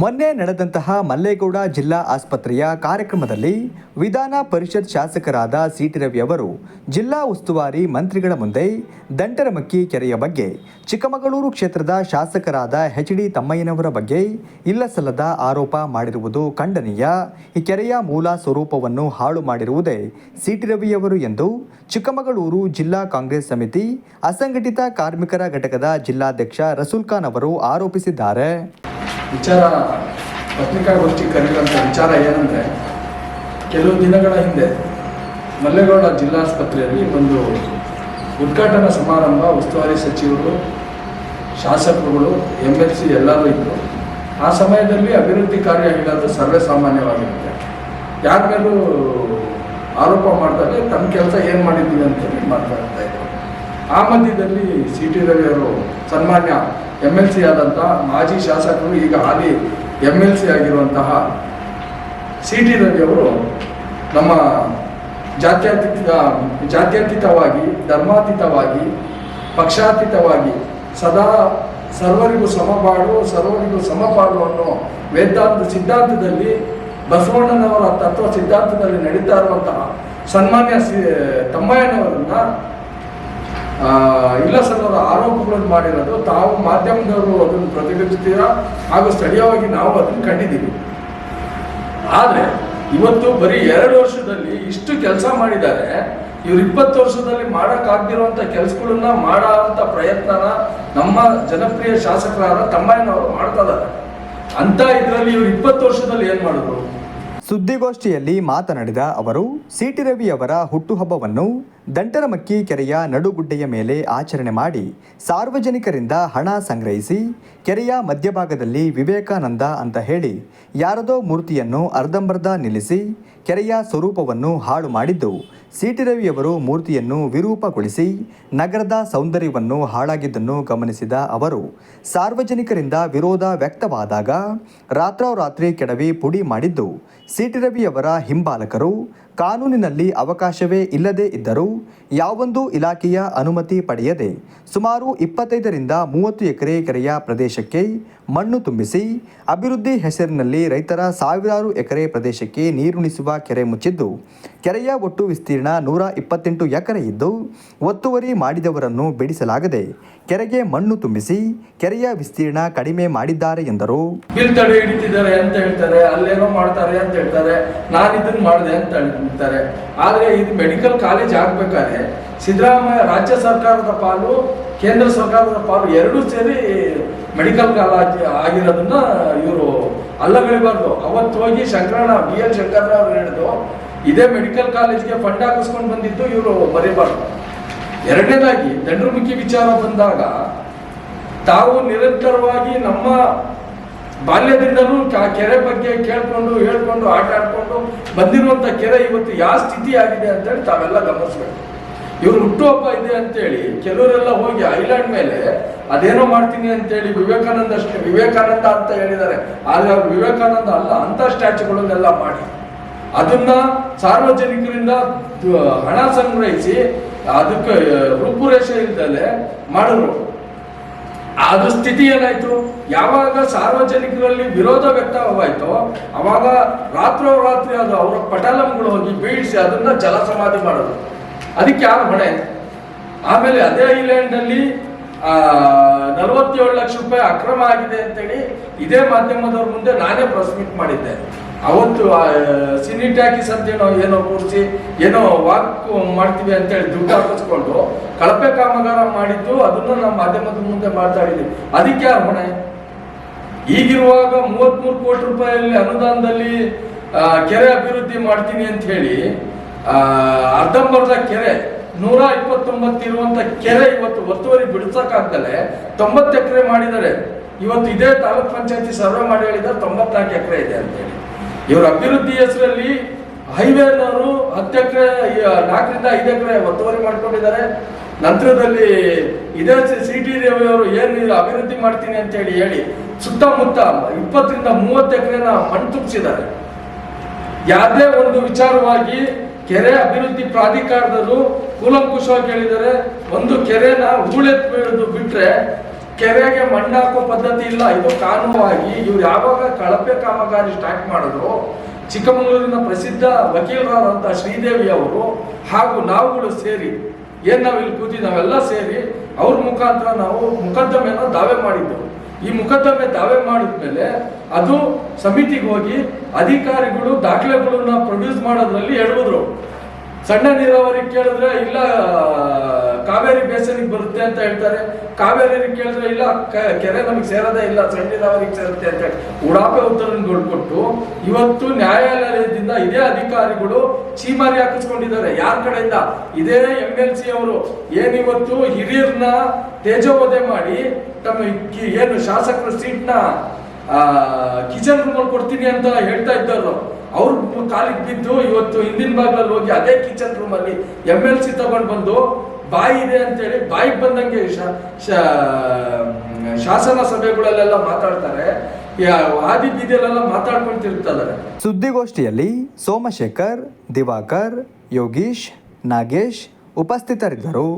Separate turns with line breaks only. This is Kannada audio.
ಮೊನ್ನೆ ನಡೆದಂತಹ ಮಲ್ಲೇಗೌಡ ಜಿಲ್ಲಾ ಆಸ್ಪತ್ರೆಯ ಕಾರ್ಯಕ್ರಮದಲ್ಲಿ ವಿಧಾನ ಪರಿಷತ್ ಶಾಸಕರಾದ ಸಿಟಿ ರವಿ ಅವರು ಜಿಲ್ಲಾ ಉಸ್ತುವಾರಿ ಮಂತ್ರಿಗಳ ಮುಂದೆ ದಂಟರಮಕ್ಕಿ ಕೆರೆಯ ಬಗ್ಗೆ, ಚಿಕ್ಕಮಗಳೂರು ಕ್ಷೇತ್ರದ ಶಾಸಕರಾದ ಎಚ್ ಡಿ ತಮ್ಮಯ್ಯನವರ ಬಗ್ಗೆ ಇಲ್ಲಸಲ್ಲದ ಆರೋಪ ಮಾಡಿರುವುದು ಖಂಡನೀಯ. ಈ ಕೆರೆಯ ಮೂಲ ಸ್ವರೂಪವನ್ನು ಹಾಳು ಮಾಡಿರುವುದೇ ಸಿಟಿ ರವಿಯವರು ಎಂದು ಚಿಕ್ಕಮಗಳೂರು ಜಿಲ್ಲಾ ಕಾಂಗ್ರೆಸ್ ಸಮಿತಿ ಅಸಂಘಟಿತ ಕಾರ್ಮಿಕರ ಘಟಕದ ಜಿಲ್ಲಾಧ್ಯಕ್ಷ ರಸೂಲ್ ಖಾನ್ ಅವರು ಆರೋಪಿಸಿದ್ದಾರೆ.
ವಿಚಾರ, ಪತ್ರಿಕಾಗೋಷ್ಠಿ ಕರೆಯುವಂಥ ವಿಚಾರ ಏನಂದರೆ, ಕೆಲವು ದಿನಗಳ ಹಿಂದೆ ಮಲ್ಲೇಗೌಡ ಜಿಲ್ಲಾಸ್ಪತ್ರೆಯಲ್ಲಿ ಒಂದು ಉದ್ಘಾಟನಾ ಸಮಾರಂಭ ಉಸ್ತುವಾರಿ ಸಚಿವರು, ಶಾಸಕರುಗಳು ಎಂ ಎಲ್ ಸಿ ಎಲ್ಲರೂ ಇದ್ದರು. ಆ ಸಮಯದಲ್ಲಿ ಅಭಿವೃದ್ಧಿ ಕಾರ್ಯ ಹೇಳೋದು ಸರ್ವೇ ಸಾಮಾನ್ಯವಾಗಿರುತ್ತೆ ಯಾರ ಮೇಲೂ ಆರೋಪ ಮಾಡ್ತಾರೆ ತಮ್ಮ ಕೆಲಸ ಏನು ಮಾಡಿದ್ದೀವಿ ಅಂತೇಳಿ ಮಾತಾಡ್ತಾ ಇದ್ರು. ಆ ಮಧ್ಯದಲ್ಲಿ ಸಿ ಟಿ ರವಿ ಅವರು ಸನ್ಮಾನ್ಯ ಎಂ ಎಲ್ ಸಿ ಆದಂತಹ ಮಾಜಿ ಶಾಸಕರು ಈಗ ಹಾಲಿ ಎಂ ಎಲ್ ಸಿ ಆಗಿರುವಂತಹ ಸಿ ಟಿ ರವಿ ಅವರು ನಮ್ಮ ಜಾತ್ಯತೀತ, ಜಾತ್ಯತೀತವಾಗಿ, ಧರ್ಮಾತೀತವಾಗಿ, ಪಕ್ಷಾತೀತವಾಗಿ ಸದಾ ಸರ್ವರಿಗೂ ಸಮಬಾಳು, ಸರ್ವರಿಗೂ ಸಮಪಾಲು ಅನ್ನೋ ವೇದಾಂತ ಸಿದ್ಧಾಂತದಲ್ಲಿ ಬಸವಣ್ಣನವರ ತತ್ವ ಸಿದ್ಧಾಂತದಲ್ಲಿ ನಡೀತಾ ಇರುವಂತಹ ಸನ್ಮಾನ್ಯ ಸಿ ತಮ್ಮಯ್ಯನವರನ್ನ ಆ, ಸರ್ ಅವರು ಆರೋಪಗಳನ್ನು ಮಾಡಿರೋದು. ತಾವು ಮಾಧ್ಯಮದವರು ಅದನ್ನು ಪ್ರತಿಬಿಂಬಿಸ್ತೀರಾ? ಹಾಗೂ ಸ್ಥಳೀಯವಾಗಿ ನಾವು ಅದನ್ನು ಕಂಡಿದ್ದೀವಿ. ಆದರೆ ಇವತ್ತು ಬರೀ ಎರಡು ವರ್ಷದಲ್ಲಿ ಇಷ್ಟು ಕೆಲಸ ಮಾಡಿದ್ದಾರೆ. ಇವ್ರು ಇಪ್ಪತ್ತು ವರ್ಷದಲ್ಲಿ ಮಾಡೋಕ್ಕಾಗ್ದಿರುವಂಥ ಕೆಲಸಗಳನ್ನ ಮಾಡೋ ಅಂತ ಪ್ರಯತ್ನನ ನಮ್ಮ ಜನಪ್ರಿಯ ಶಾಸಕರಾದ ತಮ್ಮಯ್ಯನವರು ಮಾಡ್ತಾ ಇದ್ದಾರೆ. ಅಂತ ಇದರಲ್ಲಿ ಇವರು ಇಪ್ಪತ್ತು ವರ್ಷದಲ್ಲಿ ಏನು ಮಾಡಿದ್ರು?
ಸುದ್ದಿಗೋಷ್ಠಿಯಲ್ಲಿ ಮಾತನಾಡಿದ ಅವರು ಸಿಟಿ ರವಿಯವರ ಹುಟ್ಟುಹಬ್ಬವನ್ನು ದಂಟರಮಕ್ಕಿ ಕೆರೆಯ ನಡುಗುಡ್ಡೆಯ ಮೇಲೆ ಆಚರಣೆ ಮಾಡಿ ಸಾರ್ವಜನಿಕರಿಂದ ಹಣ ಸಂಗ್ರಹಿಸಿ ಕೆರೆಯ ಮಧ್ಯಭಾಗದಲ್ಲಿ ವಿವೇಕಾನಂದ ಅಂತ ಹೇಳಿ ಯಾರದೋ ಮೂರ್ತಿಯನ್ನು ಅರ್ಧಂಬರ್ಧ ನಿಲ್ಲಿಸಿ ಕೆರೆಯ ಸ್ವರೂಪವನ್ನು ಹಾಳು ಮಾಡಿದ್ದು ಸಿಟಿರವಿಯವರು ಮೂರ್ತಿಯನ್ನು ವಿರೂಪಗೊಳಿಸಿ ನಗರದ ಸೌಂದರ್ಯವನ್ನು ಹಾಳಾಗಿದ್ದನ್ನು ಗಮನಿಸಿದ ಅವರು, ಸಾರ್ವಜನಿಕರಿಂದ ವಿರೋಧ ವ್ಯಕ್ತವಾದಾಗ ರಾತ್ರೋರಾತ್ರಿ ಕೆಡವಿ ಪುಡಿ ಮಾಡಿದ್ದು ಸಿಟಿರವಿಯವರ ಹಿಂಬಾಲಕರು ಕಾನೂನಿನಲ್ಲಿ ಅವಕಾಶವೇ ಇಲ್ಲದೇ ಇದ್ದರೂ ಯಾವೊಂದು ಇಲಾಖೆಯ ಅನುಮತಿ ಪಡೆಯದೆ ಸುಮಾರು ಇಪ್ಪತ್ತೈದರಿಂದ ಮೂವತ್ತು ಎಕರೆ ಕೆರೆಯ ಪ್ರದೇಶಕ್ಕೆ ಮಣ್ಣು ತುಂಬಿಸಿ ಅಭಿವೃದ್ಧಿ ಹೆಸರಿನಲ್ಲಿ ರೈತರ ಸಾವಿರಾರು ಎಕರೆ ಪ್ರದೇಶಕ್ಕೆ ನೀರುಣಿಸುವ ಕೆರೆ ಮುಚ್ಚಿದ್ದು, ಕೆರೆಯ ಒಟ್ಟು ವಿಸ್ತೀರ್ಣ ನೂರ ಇಪ್ಪತ್ತೆಂಟು ಎಕರೆ ಇದ್ದು, ಒತ್ತುವರಿ ಮಾಡಿದವರನ್ನು ಬಿಡಿಸಲಾಗದೆ ಕೆರೆಗೆ ಮಣ್ಣು ತುಂಬಿಸಿ ಕೆರೆಯ ವಿಸ್ತೀರ್ಣ ಕಡಿಮೆ ಮಾಡಿದ್ದಾರೆ ಎಂದರು.
ತಡೆ ಹಿಡಿತಿದ್ದಾರೆ ಅಂತ ಹೇಳ್ತಾರೆ, ಅಲ್ಲೇನೋ ಮಾಡ್ತಾರೆ ಅಂತ ಹೇಳ್ತಾರೆ ನಾನು ಇದನ್ನ ಮಾಡಿದೆ ಅಂತ ಹೇಳ್ತಾರೆ. ಆದರೆ ಇದು ಮೆಡಿಕಲ್ ಕಾಲೇಜ್ ಆಗ್ಬೇಕಾದ್ರೆ ಸಿದ್ದರಾಮಯ್ಯ ರಾಜ್ಯ ಸರ್ಕಾರದ ಪಾಲು, ಕೇಂದ್ರ ಸರ್ಕಾರದ ಪಾಲು ಎರಡೂ ಸೇರಿ ಮೆಡಿಕಲ್ ಕಾಲೇಜ್ ಆಗಿರೋದನ್ನ ಇವರು ಅಲ್ಲಗಳಿಬಾರ್ದು ಅವತ್ತು ಹೋಗಿ ಶಂಕರಣ್ಣ, ಬಿ ಎಲ್ ಶಂಕರ ಅವರು ಹೇಳಿದ್ರು, ಇದೇ ಮೆಡಿಕಲ್ ಕಾಲೇಜ್ಗೆ ಫಂಡ್ ಹಾಕಿಸ್ಕೊಂಡು ಬಂದಿದ್ದು ಇವರು ಬರೀಬಾರ್ದು. ಎರಡನೇದಾಗಿ, ದಂಡ್ರಮುಖಿ ವಿಚಾರ ಬಂದಾಗ, ತಾವು ನಿರಂತರವಾಗಿ ನಮ್ಮ ಬಾಲ್ಯದಿಂದಲೂ ಕೆರೆ ಬಗ್ಗೆ ಕೇಳ್ಕೊಂಡು, ಹೇಳ್ಕೊಂಡು, ಆಟ ಆಡ್ಕೊಂಡು ಬಂದಿರುವಂತ ಕೆರೆ ಇವತ್ತು ಯಾವ ಸ್ಥಿತಿ ಆಗಿದೆ ಅಂತೇಳಿ ತಾವೆಲ್ಲ ಗಮನಿಸ್ಬೇಕು. ಇವ್ರು ಹುಟ್ಟುಹಬ್ಬ ಇದೆ ಅಂತೇಳಿ ಕೆಲವರೆಲ್ಲ ಹೋಗಿ ಐಲ್ಯಾಂಡ್ ಮೇಲೆ ಅದೇನೋ ಮಾಡ್ತೀನಿ ಅಂತೇಳಿ ವಿವೇಕಾನಂದ ಅಷ್ಟೇ ವಿವೇಕಾನಂದ ಅಂತ ಹೇಳಿದ್ದಾರೆ. ಆದರೆ ಅವ್ರು ವಿವೇಕಾನಂದ ಅಲ್ಲ, ಅಂತ ಸ್ಟ್ಯಾಚುಗಳನ್ನೆಲ್ಲ ಮಾಡಿ. ಅದನ್ನ ಸಾರ್ವಜನಿಕರಿಂದ ಹಣ ಸಂಗ್ರಹಿಸಿ ಅದಕ್ಕೆ ರೂಪುರೇಷೆ ಇಲ್ದಲೆ ಮಾಡಿದ್ರು. ಆದ ಸ್ಥಿತಿ ಏನಾಯ್ತು? ಯಾವಾಗ ಸಾರ್ವಜನಿಕರಲ್ಲಿ ವಿರೋಧ ವ್ಯಕ್ತವಾಯಿತೋ, ಅವಾಗ ರಾತ್ರೋರಾತ್ರಿ ಅದು ಅವರ ಪಟಾಲಂಗಳು ಹೋಗಿ ಬೀಳಿಸಿ ಅದನ್ನ ಜಲಸಮಾಧಿ ಮಾಡೋದು ಅದಕ್ಕೆ ಯಾರು ಹೊಣೆ? ಆಮೇಲೆ ಅದೇ ಐಲ್ಯಾಂಡ್ ಅಲ್ಲಿ ನಲವತ್ತೇಳು ಲಕ್ಷ ರೂಪಾಯಿ ಅಕ್ರಮ ಆಗಿದೆ ಅಂತೇಳಿ ಇದೇ ಮಾಧ್ಯಮದವ್ರ ಮುಂದೆ ನಾನೇ ಪ್ರೆಸ್ ಮೀಟ್ ಮಾಡಿದ್ದೆ. ಅವತ್ತು ಸಿನಿ ಟ್ಯಾಕಿಸ್ ಅಂತ ಏನೋ ಕೂರಿಸಿ, ಏನೋ ವಾಕ್ ಮಾಡ್ತೀವಿ ಅಂತೇಳಿ ದುಡ್ಡು ಹಾಕಿಸ್ಕೊಂಡು ಕಳಪೆ ಕಾಮಗಾರ ಮಾಡಿದ್ದು ಅದನ್ನ ನಮ್ಮ ಮಾಧ್ಯಮದ ಮುಂದೆ ಮಾತಾಡಿದ್ವಿ ಅದಕ್ಕೆ ಯಾರು ಹೊಣೆ? ಈಗಿರುವಾಗ ಮೂವತ್ಮೂರು ಕೋಟಿ ರೂಪಾಯಿಯಲ್ಲಿ ಅನುದಾನದಲ್ಲಿ ಕೆರೆ ಅಭಿವೃದ್ಧಿ ಮಾಡ್ತೀನಿ ಅಂತ ಹೇಳಿ ಅರ್ಧಂಬರ್ಧ ಕೆರೆ, ನೂರ ಇಪ್ಪತ್ತೊಂಬತ್ತು ಇರುವಂತ ಕೆರೆ ಇವತ್ತು ಒತ್ತುವರಿ ಬಿಡಿಸಕ್ಕಾಗ್ದಲೆ ತೊಂಬತ್ತು ಎಕರೆ ಮಾಡಿದ್ದಾರೆ. ಇವತ್ತು ಇದೇ ತಾಲೂಕ್ ಪಂಚಾಯತಿ ಸರ್ವೆ ಮಾಡಿ ಹೇಳಿದ್ದಾರೆ, ತೊಂಬತ್ನಾಲ್ಕು ಎಕರೆ ಇದೆ ಅಂತೇಳಿ ಇವರ ಅಭಿವೃದ್ಧಿ ಹೆಸರಲ್ಲಿ ಹೈವೇನವರು ಹತ್ತು ಎಕರೆ ನಾಲ್ಕರಿಂದ ಐದು ಎಕರೆ ಒತ್ತುವರಿ ಮಾಡ್ಕೊಂಡಿದ್ದಾರೆ. ನಂತರದಲ್ಲಿ ಇದೇ ಸಿ ಟಿ ರವಿಯವರು ಏನು ಅಭಿವೃದ್ಧಿ ಮಾಡ್ತೀನಿ ಅಂತ ಹೇಳಿ ಹೇಳಿ ಸುತ್ತಮುತ್ತ ಇಪ್ಪತ್ತರಿಂದ ಮೂವತ್ತು ಎಕರೆನ ಮಣ್ಣು ತುಂಬಿಸಿದ್ದಾರೆ. ಯಾವುದೇ ಒಂದು ವಿಚಾರವಾಗಿ ಕೆರೆ ಅಭಿವೃದ್ಧಿ ಪ್ರಾಧಿಕಾರದವರು ಕೂಲಂಕುಷವಾಗಿ ಹೇಳಿದ್ದಾರೆ. ಒಂದು ಕೆರೆನ ಹೂಳೆತ್ ಬೀಳದು ಬಿಟ್ರೆ ಕೆರೆಗೆ ಮಣ್ಣು ಹಾಕೋ ಪದ್ಧತಿ ಇಲ್ಲ. ಇದು ಕಾನೂನಾಗಿ ಇವ್ರು ಯಾವಾಗ ಕಳಪೆ ಕಾಮಗಾರಿ ಸ್ಟಾರ್ಟ್ ಮಾಡಿದ್ರು, ಚಿಕ್ಕಮಗಳೂರಿನ ಪ್ರಸಿದ್ಧ ವಕೀಲರಾದಂಥ ಶ್ರೀದೇವಿ ಅವರು ಹಾಗೂ ನಾವುಗಳು ಸೇರಿ, ಏನು ನಾವು ಇಲ್ಲಿ ನಾವೆಲ್ಲ ಸೇರಿ, ಅವ್ರ ಮುಖಾಂತರ ನಾವು ಮುಕದ್ದಮೆನ ದಾವೆ ಮಾಡಿದ್ದೆವು. ಈ ಮುಕದ್ದಮೆ ದಾವೆ ಮಾಡಿದ್ಮೇಲೆ ಅದು ಸಮಿತಿಗೆ ಹೋಗಿ ಅಧಿಕಾರಿಗಳು ದಾಖಲೆಗಳನ್ನ ಪ್ರೊಡ್ಯೂಸ್ ಮಾಡೋದ್ರಲ್ಲಿ ಹೇಳಿದ್ರು ಸಣ್ಣ ನೀರಾವರಿ ಕೇಳಿದ್ರೆ ಇಲ್ಲ ಕಾವೇರಿ ಬೇಸನಿಗೆ ಬರುತ್ತೆ ಅಂತ ಹೇಳ್ತಾರೆ. ಕಾವೇರಿ ಕೇಳಿದ್ರೆ, ಇಲ್ಲ ಕೆರೆ ನಮಗೆ ಸೇರೋದೇ ಇಲ್ಲ ಸಣ್ಣ ನೀರಾವರಿಗೆ ಸೇರುತ್ತೆ ಅಂತ ಹೇಳಿ. ಉಡಾಪೆ ಉತ್ತರಗಳು ಕೊಟ್ಟು ಇವತ್ತು ನ್ಯಾಯಾಲಯದಿಂದ ಇದೇ ಅಧಿಕಾರಿಗಳು ಚೀಮಾರಿ ಹಾಕಿಸ್ಕೊಂಡಿದ್ದಾರೆ, ಯಾರ ಕಡೆಯಿಂದ? ಇದೇ ಎಂ ಎಲ್ ಸಿ ಅವರು ಏನಿವತ್ತು ಹಿರಿಯರನ್ನ ತೇಜೋವಧೆ ಮಾಡಿ, ತಮ್ಮ ಏನು ಶಾಸಕರ ಸೀಟ್ನ ಕಿಚನ್ ರೂಮಲ್ಲಿ ಕೊಡ್ತೀನಿ ಅಂತ ಹೇಳ್ತಾ ಇದ್ದರು ಅವ್ರ ಕಾಲಿಗೆ ಬಿದ್ದು ಇವತ್ತು ಹಿಂದಿನ ಭಾಗದಲ್ಲಿ ಹೋಗಿ ಅದೇ ಕಿಚನ್ ರೂಮಲ್ಲಿ ಎಂ ಎಲ್ ಸಿ ತಗೊಂಡು ಬಂದು ಬಾಯಿ ಇದೆ ಅಂತೇಳಿ ಬಾಯಿಗೆ ಬಂದಂಗೆ ಶಾಸನ ಸಭೆಗಳಲ್ಲೆಲ್ಲ ಮಾತಾಡ್ತಾರೆ. ಆದಿ ಬೀದಿಯಲ್ಲೆಲ್ಲ ಮಾತಾಡ್ಕೊಂತಿರ್ತಾರೆ.
ಸುದ್ದಿಗೋಷ್ಠಿಯಲ್ಲಿ ಸೋಮಶೇಖರ್, ದಿವಾಕರ್, ಯೋಗೀಶ್, ನಾಗೇಶ್ ಉಪಸ್ಥಿತರಿದ್ದರು.